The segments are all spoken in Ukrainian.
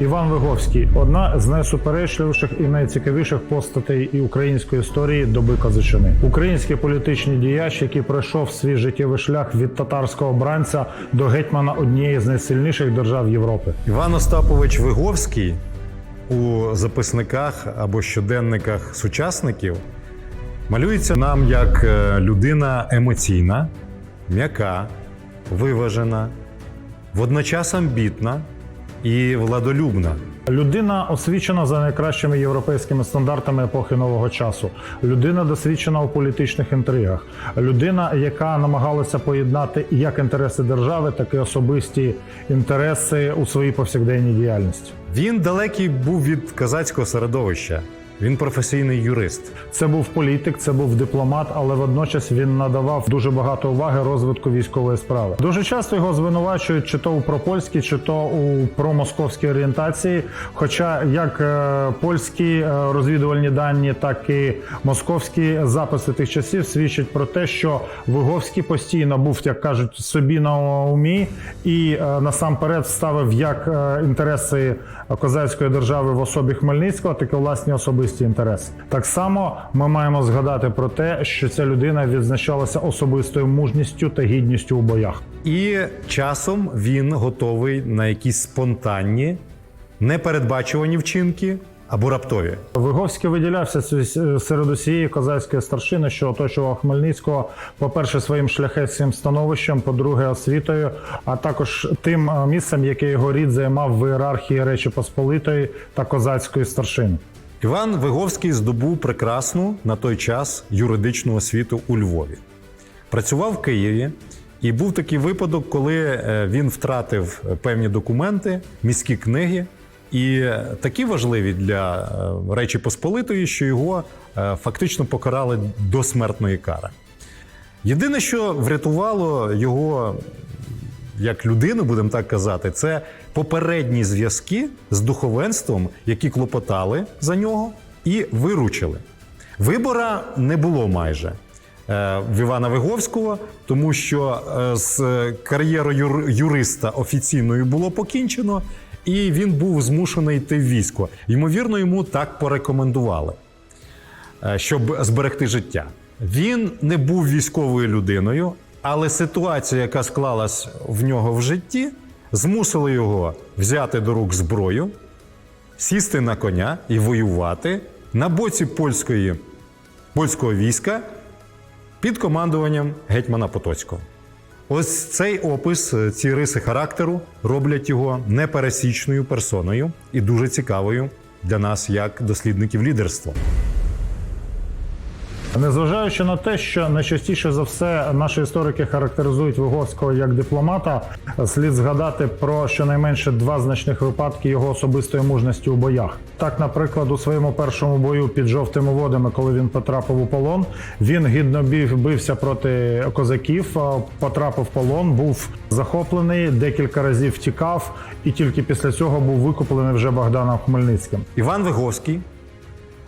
Іван Виговський одна з найсуперечливіших і найцікавіших постатей і української історії доби козачини. Український політичний діяч, який пройшов свій життєвий шлях від татарського бранця до гетьмана однієї з найсильніших держав Європи. Іван Остапович Виговський у записниках або щоденниках сучасників малюється нам як е, людина емоційна, м'яка, виважена, водночас амбітна і владолюбна. Людина освічена за найкращими європейськими стандартами епохи нового часу. Людина досвідчена у політичних інтригах. Людина, яка намагалася поєднати як інтереси держави, так і особисті інтереси у своїй повсякденній діяльності. Він далекий був від козацького середовища. Він професійний юрист. Це був політик, це був дипломат, але водночас він надавав дуже багато уваги розвитку військової справи. Дуже часто його звинувачують чи то у пропольській, чи то у промосковській орієнтації. Хоча як е, польські е, розвідувальні дані, так і московські записи тих часів свідчать про те, що Виговський постійно був, як кажуть, собі на умі і е, насамперед ставив як інтереси козацької держави в особі Хмельницького, так і власні особисті інтереси. Так само ми маємо згадати про те, що ця людина відзначалася особистою мужністю та гідністю у боях. І часом він готовий на якісь спонтанні, непередбачувані вчинки або раптові. Виговський виділявся серед усієї козацької старшини, що оточував Хмельницького, по-перше, своїм шляхетським становищем, по-друге, освітою, а також тим місцем, яке його рід займав в ієрархії Речі Посполитої та козацької старшини. Іван Виговський здобув прекрасну на той час юридичну освіту у Львові. Працював в Києві, і був такий випадок, коли е, він втратив певні документи, міські книги, і е, такі важливі для е, Речі Посполитої, що його е, фактично покарали до смертної кари. Єдине, що врятувало його як людину, будемо так казати, це попередні зв'язки з духовенством, які клопотали за нього і виручили. Вибора не було майже е, в Івана Виговського, тому що е, з кар'єрою юриста офіційною було покінчено, і він був змушений йти в військо. Ймовірно, йому так порекомендували е, щоб зберегти життя. Він не був військовою людиною, але ситуація, яка склалась в нього в житті, змусила його взяти до рук зброю, сісти на коня і воювати на боці польської, польського війська під командуванням гетьмана Потоцького. Ось цей опис, е, ці риси характеру роблять його непересічною персоною і дуже цікавою для нас як дослідників лідерства. Незважаючи на те, що найчастіше за все наші історики характеризують Виговського як дипломата, слід згадати про щонайменше два значних випадки його особистої мужності у боях. Так, наприклад, у своєму першому бою під жовтими водами, коли він потрапив у полон, він гідно бився проти козаків, потрапив в полон, був захоплений, декілька разів втікав, і тільки після цього був викуплений вже Богданом Хмельницьким. Іван Виговський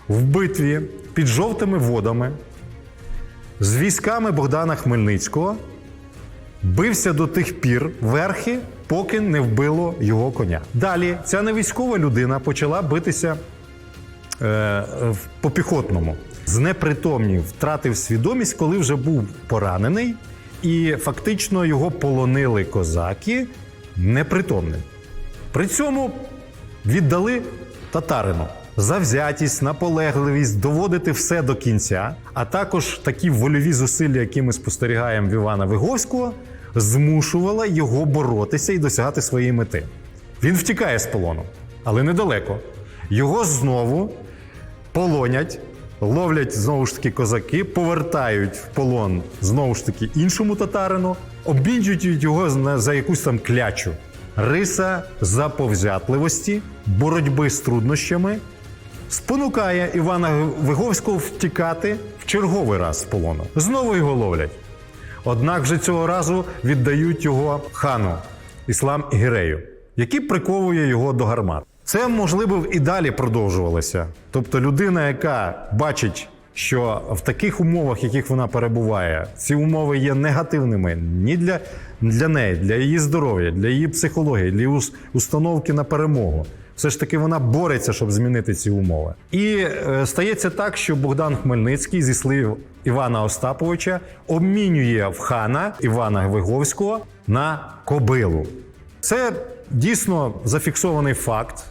в битві під жовтими водами з військами Богдана Хмельницького бився до тих пір верхи, поки не вбило його коня. Далі ця невійськова людина почала битися е, по піхотному. Знепритомнів, втратив свідомість, коли вже був поранений, і фактично його полонили козаки непритомним. При цьому віддали татарину. Завзятість, наполегливість, доводити все до кінця, а також такі вольові зусилля, які ми спостерігаємо в Івана Виговського, змушувала його боротися і досягати своєї мети. Він втікає з полону, але недалеко. Його знову полонять, ловлять знову ж таки козаки, повертають в полон знову ж таки іншому татарину, обмінюють його за якусь там клячу. Риса заповзятливості, боротьби з труднощами спонукає Івана Виговського втікати в черговий раз з полону. Знову його ловлять. Однак вже цього разу віддають його хану Іслам Гірею, який приковує його до гармат. Це можливо і далі продовжувалося. Тобто людина, яка бачить, що в таких умовах, в яких вона перебуває, ці умови є негативними ні для, для неї, для її здоров'я, для її психології, для установки на перемогу. Все ж таки вона бореться, щоб змінити ці умови. І е, стається так, що Богдан Хмельницький зі слів Івана Остаповича обмінює в хана Івана Виговського на кобилу. Це дійсно зафіксований факт,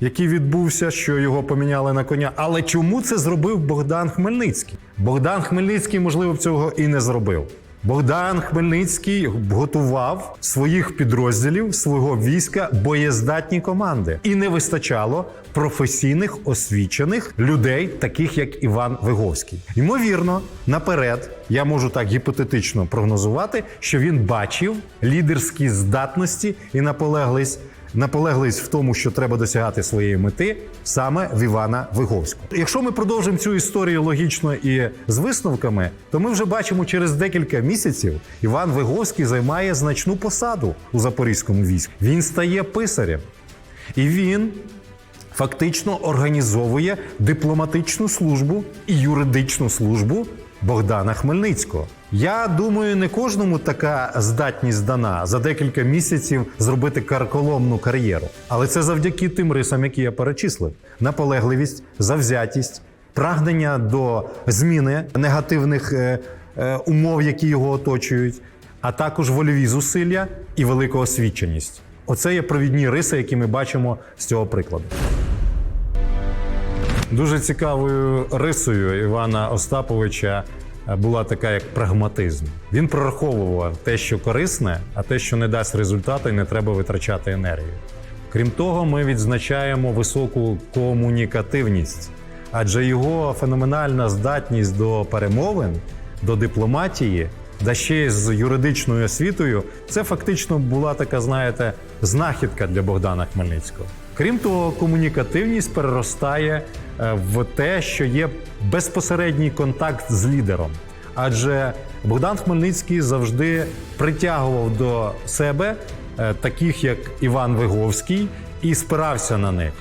який відбувся, що його поміняли на коня. Але чому це зробив Богдан Хмельницький? Богдан Хмельницький, можливо, цього і не зробив. Богдан Хмельницький готував своїх підрозділів свого війська боєздатні команди, і не вистачало професійних освічених людей, таких як Іван Виговський. Ймовірно, наперед я можу так гіпотетично прогнозувати, що він бачив лідерські здатності і наполеглість наполеглість в тому, що треба досягати своєї мети саме в Івана Виговського. Якщо ми продовжимо цю історію логічно і з висновками, то ми вже бачимо через декілька місяців Іван Виговський займає значну посаду у запорізькому війську. Він стає писарем, і він. Фактично організовує дипломатичну службу і юридичну службу Богдана Хмельницького. Я думаю, не кожному така здатність дана за декілька місяців зробити карколомну кар'єру. Але це завдяки тим рисам, які я перечислив: наполегливість, завзятість, прагнення до зміни негативних е, е, умов, які його оточують, а також вольові зусилля і велика освіченість. Оце є провідні риси, які ми бачимо з цього прикладу. Дуже цікавою рисою Івана Остаповича була така як прагматизм. Він прораховував те, що корисне, а те, що не дасть результату, і не треба витрачати енергію. Крім того, ми відзначаємо високу комунікативність, адже його феноменальна здатність до перемовин, до дипломатії, да ще й з юридичною освітою, це фактично була така, знаєте, знахідка для Богдана Хмельницького. Крім того, комунікативність переростає е, в те, що є безпосередній контакт з лідером. Адже Богдан Хмельницький завжди притягував до себе е, таких, як Іван Виговський, і спирався на них.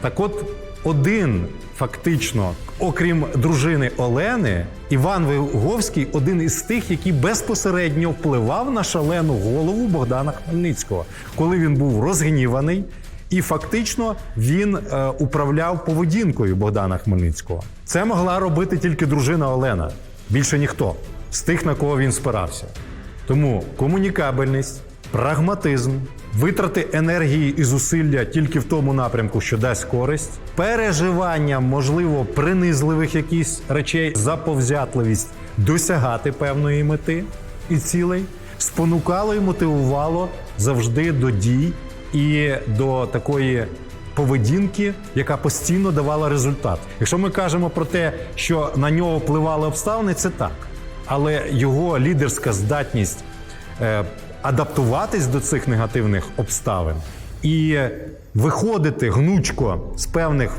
Так от, один фактично, окрім дружини Олени, Іван Виговський один із тих, який безпосередньо впливав на шалену голову Богдана Хмельницького, коли він був розгніваний, і фактично він е, управляв поведінкою Богдана Хмельницького. Це могла робити тільки дружина Олена, більше ніхто з тих, на кого він спирався. Тому комунікабельність, прагматизм, витрати енергії і зусилля тільки в тому напрямку, що дасть користь, переживання, можливо, принизливих якісь речей, заповзятливість досягати певної мети і цілей, спонукало і мотивувало завжди до дій і до такої поведінки, яка постійно давала результат. Якщо ми кажемо про те, що на нього впливали обставини, це так. Але його лідерська здатність е, адаптуватись до цих негативних обставин і виходити гнучко з певних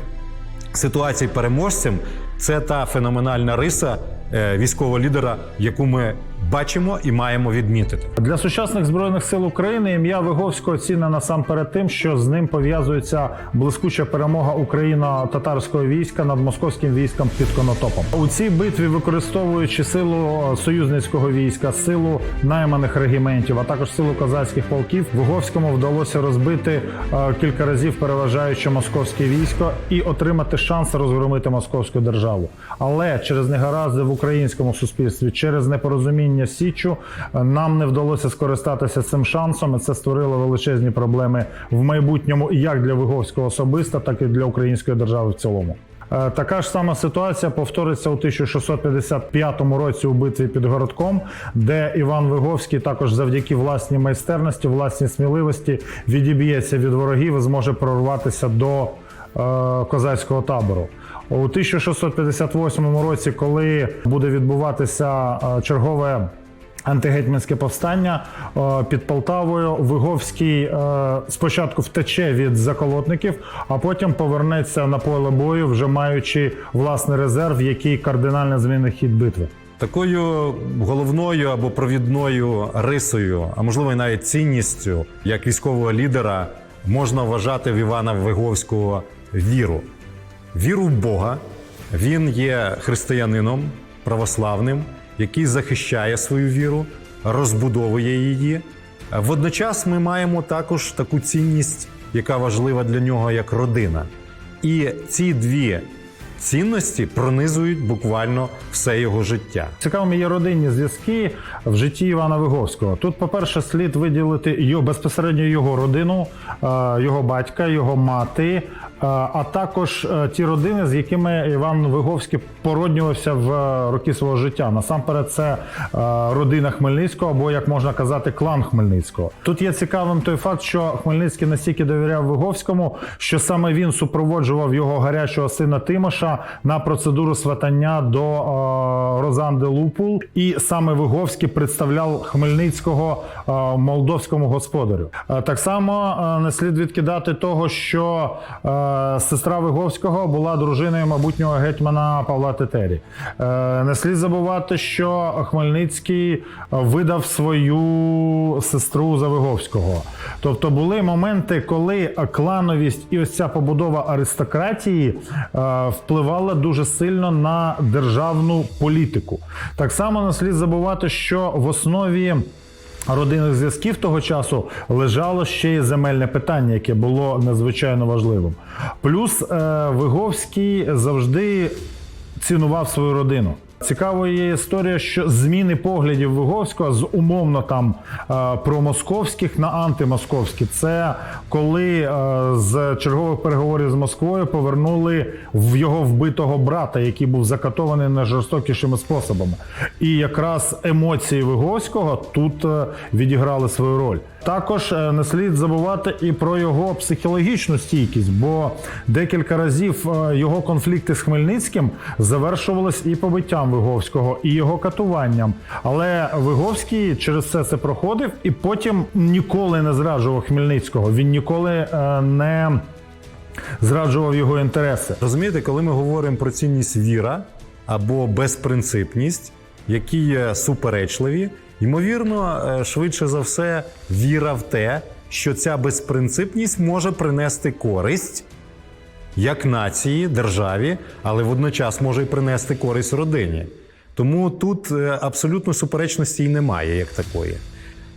ситуацій переможцем, це та феноменальна риса е, військового лідера, яку ми бачимо і маємо відмітити. Для сучасних збройних сил України ім'я Виговського цінне насамперед тим, що з ним пов'язується блискуча перемога Україно-татарського війська над московським військом під Конотопом. У цій битві, використовуючи силу союзницького війська, силу найманих регіментів, а також силу козацьких полків, Виговському вдалося розбити е, кілька разів переважаюче московське військо і отримати шанс розгромити московську державу. Але через негаразди в українському суспільстві, через непорозуміння січу, е, нам не вдалося скористатися цим шансом. і Це створило величезні проблеми в майбутньому, як для Виговського особисто, так і для української держави в цілому. Е, Така ж сама ситуація повториться у 1655 році у битві під городком, де Іван Виговський також завдяки власній майстерності, власній сміливості відіб'ється від ворогів і зможе прорватися до е, козацького табору. У 1658 році, коли буде відбуватися е, чергове антигетьманське повстання е, під Полтавою, Виговський е, спочатку втече від заколотників, а потім повернеться на поле бою, вже маючи власний резерв, який кардинально змінить хід битви. Такою головною або провідною рисою, а можливо і навіть цінністю, як військового лідера, можна вважати в Івана Виговського віру. Віру в Бога. Він є християнином православним, який захищає свою віру, розбудовує її Водночас ми маємо також таку цінність, яка важлива для нього як родина. І ці дві цінності пронизують буквально все його життя. Цікавими є родинні зв'язки в житті Івана Виговського. Тут, по-перше, слід виділити його безпосередньо його родину, е, його батька, його мати, а також е, ті родини, з якими Іван Виговський породнювався в е, роки свого життя. Насамперед, це е, родина Хмельницького, або як можна казати, клан Хмельницького. Тут є цікавим той факт, що Хмельницький настільки довіряв Виговському, що саме він супроводжував його гарячого сина Тимоша на процедуру сватання до е, Розанди Лупул, і саме Виговський представляв Хмельницького е, молдовському господарю. Е, так само е, не слід відкидати того, що е, сестра Виговського була дружиною майбутнього гетьмана Павла Тетері. Е, не слід забувати, що Хмельницький видав свою сестру за Виговського. Тобто були моменти, коли клановість і ось ця побудова аристократії е, впливала дуже сильно на державну політику. Так само не слід забувати, що в основі. Родинних зв'язків того часу лежало ще й земельне питання, яке було надзвичайно важливим. Плюс е, Виговський завжди цінував свою родину. Цікавою є історія, що зміни поглядів Виговського з умовно там е, промосковських на антимосковські. Це коли е, з чергових переговорів з Москвою повернули в його вбитого брата, який був закатований найжорстокішими способами. І якраз емоції Виговського тут е, відіграли свою роль. Також е, не слід забувати і про його психологічну стійкість, бо декілька разів е, його конфлікти з Хмельницьким завершувались і побиттям Виговського, і його катуванням. Але Виговський через все це проходив і потім ніколи не зраджував Хмельницького. Він ніколи е, не зраджував його інтереси. Розумієте, коли ми говоримо про цінність віра або безпринципність, які є суперечливі, ймовірно, е, швидше за все, віра в те, що ця безпринципність може принести користь як нації, державі, але водночас може й принести користь родині. Тому тут е, абсолютно суперечності й немає як такої.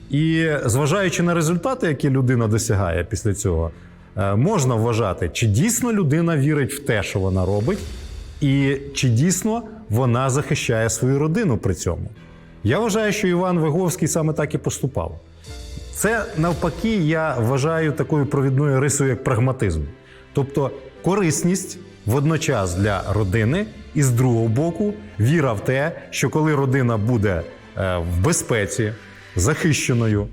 І зважаючи на результати, які людина досягає після цього, е, можна вважати, чи дійсно людина вірить в те, що вона робить, і чи дійсно вона захищає свою родину при цьому. Я вважаю, що Іван Виговський саме так і поступав. Це навпаки, я вважаю такою провідною рисою, як прагматизм. Тобто корисність водночас для родини, і з другого боку, віра в те, що коли родина буде е, в безпеці, захищеною,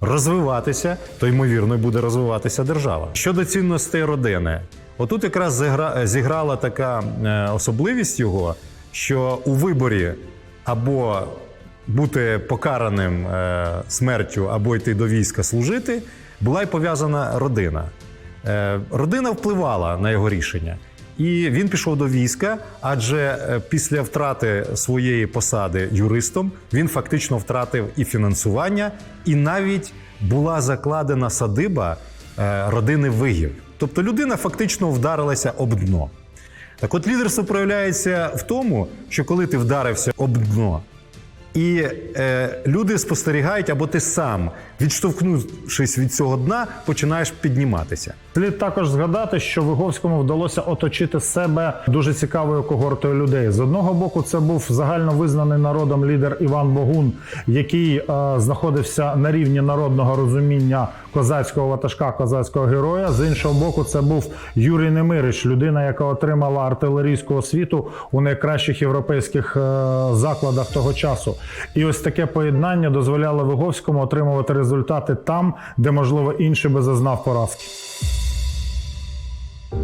розвиватися, то ймовірно буде розвиватися держава. Щодо цінностей родини, отут якраз зіграла така е, особливість його, що у виборі або бути покараним е, смертю, або йти до війська служити, була й пов'язана родина. Е, родина впливала на його рішення. І він пішов до війська, адже е, після втрати своєї посади юристом він фактично втратив і фінансування, і навіть була закладена садиба родини Вигів. Тобто людина фактично вдарилася об дно. Так от лідерство проявляється в тому, що коли ти вдарився об дно, і е, люди спостерігають, або ти сам, відштовхнувшись від цього дна, починаєш підніматися. Слід також згадати, що Виговському вдалося оточити себе дуже цікавою когортою людей. З одного боку, це був загально визнаний народом лідер Іван Богун, який е, знаходився на рівні народного розуміння козацького ватажка, козацького героя. З іншого боку, це був Юрій Немирич, людина, яка отримала артилерійську освіту у найкращих європейських е, закладах того часу. І ось таке поєднання дозволяло Виговському отримувати результати там, де можливо інший би зазнав поразки.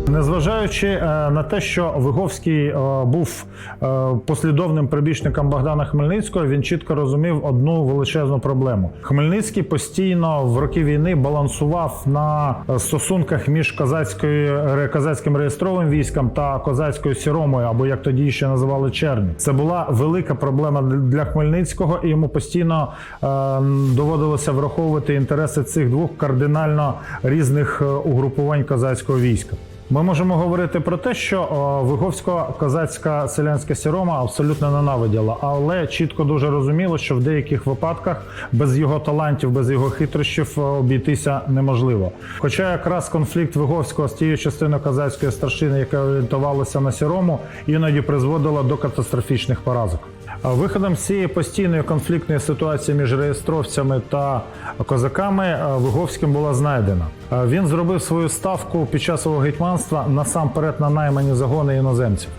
Незважаючи е, на те, що Виговський е, був е, послідовним прибічником Богдана Хмельницького, він чітко розумів одну величезну проблему. Хмельницький постійно в роки війни балансував на стосунках між козацькою козацьким реєстровим військом та козацькою сіромою, або як тоді ще називали черні. Це була велика проблема для- Хмельницького, і йому постійно доводилося враховувати інтереси цих двох кардинально різних угрупувань козацького війська. Ми можемо говорити про те, що о, Виговсько-козацька селянська сірома абсолютно ненавиділа, але чітко дуже розуміло, що в деяких випадках без його талантів, без його хитрощів обійтися неможливо. Хоча якраз конфлікт Виговського з тією частиною козацької старшини, яка орієнтувалася на сірому, іноді призводила до катастрофічних поразок. Виходом з цієї постійної конфліктної ситуації між реєстровцями та козаками е, Виговським була знайдена. Е, Він зробив свою ставку під час свого гетьманства насамперед на наймані загони іноземців.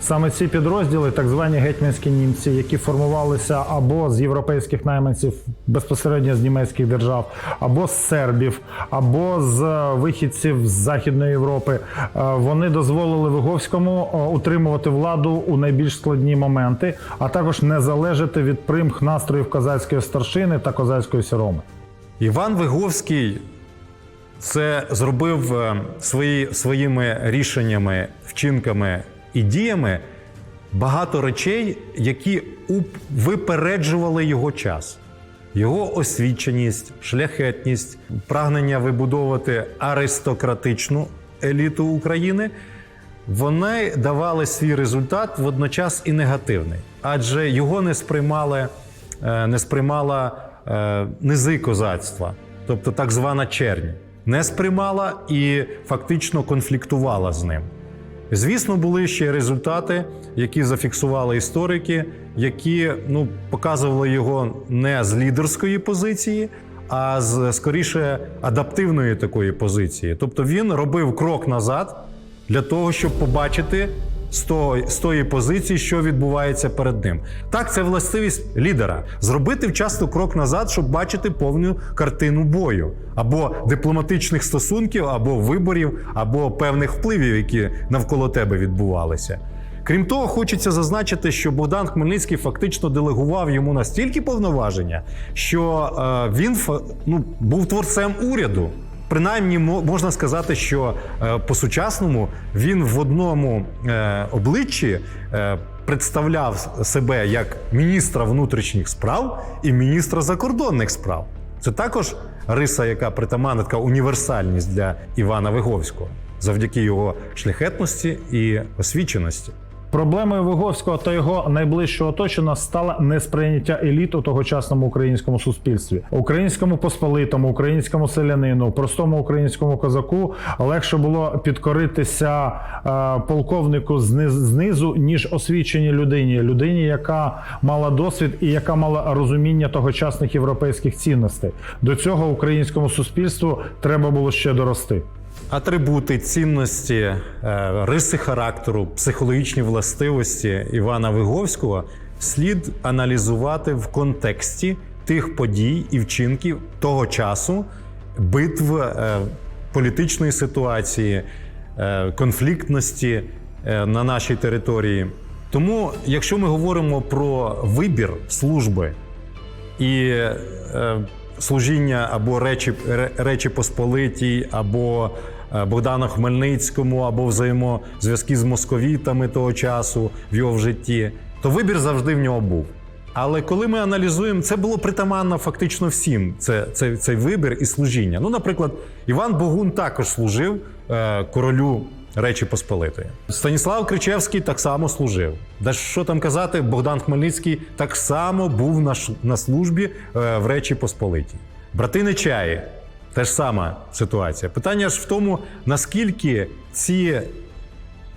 Саме ці підрозділи, так звані гетьманські німці, які формувалися або з європейських найманців безпосередньо з німецьких держав, або з сербів, або з е, вихідців з Західної Європи, е, вони дозволили Виговському е, утримувати владу у найбільш складні моменти, а також не залежати від примх настроїв козацької старшини та козацької сіроми. Іван Виговський це зробив свої, своїми рішеннями, вчинками і діями багато речей, які випереджували його час. Його освіченість, шляхетність, прагнення вибудовувати аристократичну еліту України, вони давали свій результат водночас і негативний, адже його не сприймали, е, не сприймала е, низи козацтва, тобто так звана чернь, не сприймала і фактично конфліктувала з ним. Звісно, були ще результати, які зафіксували історики, які ну, показували його не з лідерської позиції, а з скоріше адаптивної такої позиції. Тобто він робив крок назад для того, щоб побачити з тої, з тої позиції, що відбувається перед ним. Так, це властивість лідера зробити вчасно крок назад, щоб бачити повну картину бою або дипломатичних стосунків, або виборів, або певних впливів, які навколо тебе відбувалися. Крім того, хочеться зазначити, що Богдан Хмельницький фактично делегував йому настільки повноваження, що е, він ну, був творцем уряду. Принаймні, можна сказати, що е, по-сучасному він в одному е, обличчі е, представляв себе як міністра внутрішніх справ і міністра закордонних справ. Це також риса, яка притаманна така універсальність для Івана Виговського завдяки його шляхетності і освіченості. Проблемою Виговського та його найближчого оточення стало несприйняття еліт у тогочасному українському суспільстві. Українському посполитому, українському селянину, простому українському козаку легше було підкоритися е, полковнику зниз- знизу, ніж освіченій людині, людині, яка мала досвід і яка мала розуміння тогочасних європейських цінностей. До цього українському суспільству треба було ще дорости. Атрибути, цінності, е, риси характеру, психологічні властивості Івана Виговського слід аналізувати в контексті тих подій і вчинків того часу, битв е, політичної ситуації, е, конфліктності на нашій території. Тому, якщо ми говоримо про вибір служби і служіння або речі, Речі Посполитій, або е, Богдану Хмельницькому, або взаємозв'язки з московітами того часу в його в житті, то вибір завжди в нього був. Але коли ми аналізуємо, це було притаманно фактично всім. Це, це, цей вибір і служіння. Ну, наприклад, Іван Богун також служив е, королю Речі Посполитої. Станіслав Кричевський так само служив. Да що там казати, Богдан Хмельницький так само був на, на службі е, в Речі Посполитій. Брати Нечаї теж сама ситуація. Питання ж в тому, наскільки ці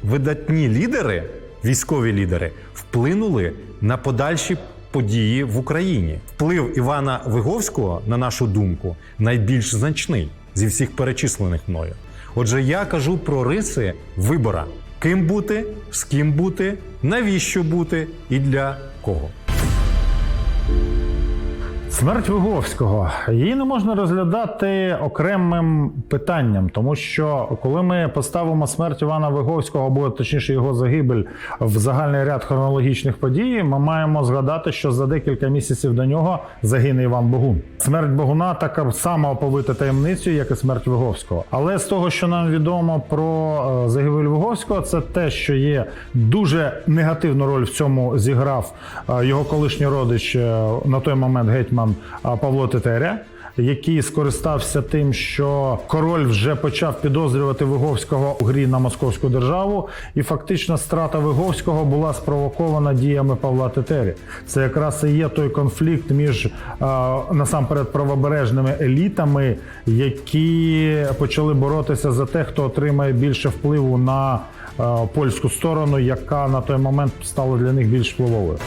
видатні лідери, військові лідери, вплинули на подальші події в Україні. Вплив Івана Виговського, на нашу думку, найбільш значний зі всіх перечислених мною. Отже, я кажу про риси вибора: ким бути, з ким бути, навіщо бути і для кого. Смерть Виговського її не можна розглядати окремим питанням, тому що коли ми поставимо смерть Івана Виговського, або точніше його загибель в загальний ряд хронологічних подій, ми маємо згадати, що за декілька місяців до нього загине Іван Богун. Смерть Богуна така сама оповита таємницею, як і смерть Виговського. Але з того, що нам відомо про е, загибель Виговського, це те, що є дуже негативну роль в цьому зіграв е, його колишній родич е, на той момент гетьман е, Павло Тетеря. який скористався тим, що король вже почав підозрювати Виговського у грі на московську державу, і фактично страта Виговського була спровокована діями Павла Тетері. Це якраз і є той конфлікт між насамперед правобережними елітами, які почали боротися за те, хто отримає більше впливу на польську сторону, яка на той момент стала для них більш впливовою.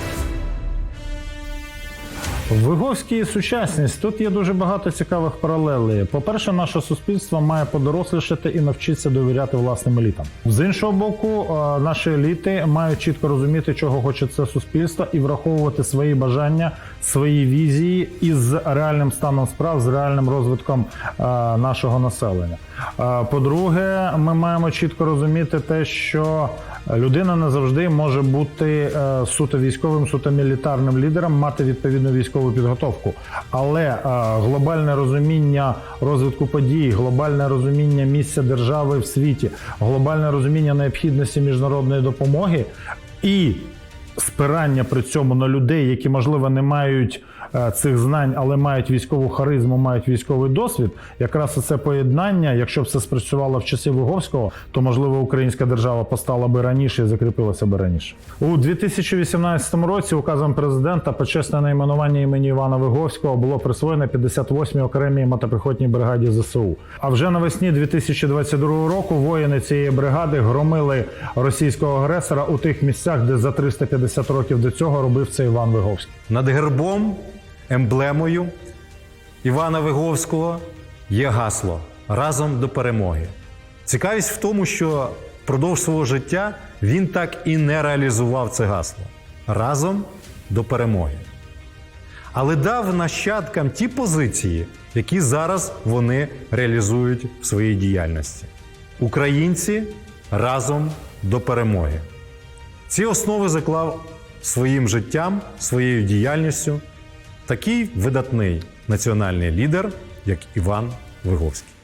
Виговський і сучасність тут є дуже багато цікавих паралелей. По-перше, наше суспільство має подорослішати і навчитися довіряти власним елітам. З іншого боку, е, наші еліти мають чітко розуміти, чого хоче це суспільство, і враховувати свої бажання, свої візії із реальним станом справ, з реальним розвитком е, нашого населення. Е, По-друге, ми маємо чітко розуміти те, що людина не завжди може бути е, суто військовим, суто мілітарним лідером, мати відповідну військову підготовку. Але е, глобальне розуміння розвитку подій, глобальне розуміння місця держави в світі, глобальне розуміння необхідності міжнародної допомоги і спирання при цьому на людей, які можливо не мають цих знань, але мають військову харизму, мають військовий досвід. Якраз це поєднання, якщо б це спрацювало в часи Виговського, то можливо українська держава постала би раніше і закріпилася би раніше. У 2018 році указом президента почесне найменування імені Івана Виговського було присвоєно 58-й окремій мотопіхотній бригаді ЗСУ. А вже навесні 2022 року воїни цієї бригади громили російського агресора у тих місцях, де за 350 років до цього робив це Іван Виговський. Над гербом, емблемою Івана Виговського є гасло разом до перемоги. Цікавість в тому, що впродовж свого життя він так і не реалізував це гасло разом до перемоги. Але дав нащадкам ті позиції, які зараз вони реалізують в своїй діяльності. Українці разом до перемоги. Ці основи заклав своїм життям, своєю діяльністю такий видатний національний лідер, як Іван Виговський.